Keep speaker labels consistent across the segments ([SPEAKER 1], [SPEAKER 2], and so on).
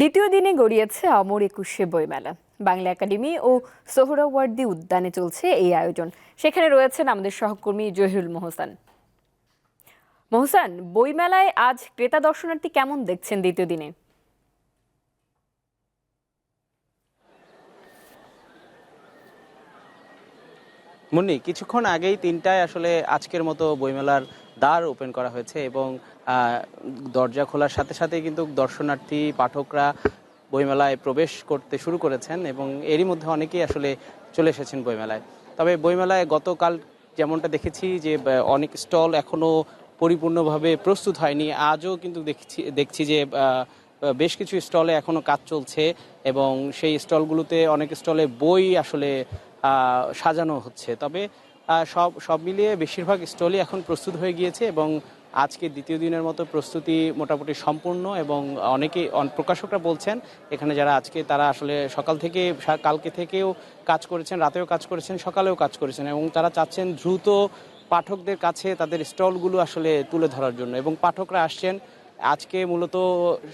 [SPEAKER 1] দ্বিতীয় দিনে গড়িয়েছে অমর একুশে বইমেলা। বাংলা একাডেমি ও সোহরাওয়ার্দী উদ্যানে চলছে এই আয়োজন। সেখানে রয়েছেন আমাদের সহকর্মী জহিরুল মোহসান। মোহসান, বইমেলায় আজ ক্রেতা দর্শনার্থী কেমন দেখছেন দ্বিতীয় দিনে?
[SPEAKER 2] মুন্নি, কিছুক্ষণ আগেই তিনটায় আসলে আজকের মতো বইমেলার দ্বার ওপেন করা হয়েছে এবং দরজা খোলার সাথে সাথে কিন্তু দর্শনার্থী, পাঠকরা বইমেলায় প্রবেশ করতে শুরু করেছেন এবং এরই মধ্যে অনেকেই আসলে চলে এসেছেন বইমেলায়। তবে বইমেলায় গতকাল যেমনটা দেখেছি যে অনেক স্টল এখনও পরিপূর্ণভাবে প্রস্তুত হয়নি। আজও কিন্তু দেখছি দেখছি যে বেশ কিছু স্টলে এখনও কাজ চলছে এবং সেই স্টলগুলোতে অনেক স্টলে বই আসলে সাজানো হচ্ছে। তবে সব সব মিলিয়ে বেশিরভাগ স্টলই এখন প্রস্তুত হয়ে গিয়েছে এবং আজকে দ্বিতীয় দিনের মতো প্রস্তুতি মোটামুটি সম্পূর্ণ এবং অনেকে, অন- প্রকাশকরা বলছেন, এখানে যারা আজকে তারা আসলে সকাল থেকে কালকে থেকেও কাজ করেছেন, রাতেও কাজ করেছেন, সকালেও কাজ করেছেন এবং তারা চাচ্ছেন দ্রুত পাঠকদের কাছে তাদের স্টলগুলো আসলে তুলে ধরার জন্য এবং পাঠকরা আসছেন। আজকে মূলত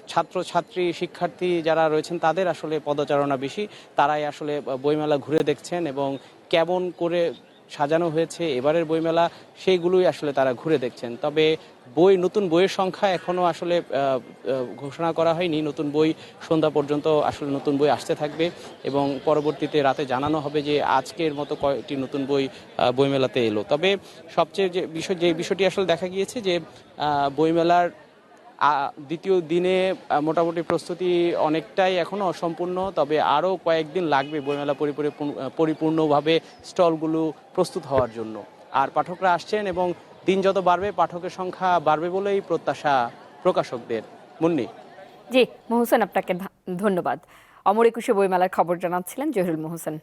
[SPEAKER 2] ছাত্র ছাত্রী শিক্ষার্থী যারা রয়েছেন তাদের আসলে পদচারণা বেশি। তারাই আসলে বইমেলা ঘুরে দেখছেন এবং কেমন করে সাজানো হয়েছে। এবারের বইমেলা, সেইগুলোই আসলে তারা ঘুরে দেখছেন। তবে বই, নতুন বইয়ের সংখ্যা এখনও আসলে ঘোষণা করা হয়নি। নতুন বই সন্ধ্যা পর্যন্ত আসলে নতুন বই আসতে থাকবে এবং পরবর্তীতে রাতে জানানো হবে যে আজকের মতো কয়েকটি নতুন বই বইমেলাতে এলো। তবে সবচেয়ে যে বিষয়, যে বিষয়টি আসলে দেখা গিয়েছে যে বইমেলার দ্বিতীয় দিনে মোটামুটি প্রস্তুতি অনেকটাই এখনও অসম্পূর্ণ তবে আরও কয়েকদিন লাগবে বইমেলা পরিপূর্ণ, পরিপূর্ণভাবে স্টলগুলো প্রস্তুত হওয়ার জন্য। আর পাঠকরা আসছেন এবং দিন যত বাড়বে, পাঠকের সংখ্যা বাড়বে বলেই প্রত্যাশা প্রকাশকদের। মুন্নি।
[SPEAKER 1] জি, মোহসেন আপনাকে ধন্যবাদ। অমর একুশে বইমেলার খবর জানাচ্ছিলেন জহিরুল মোহসেন।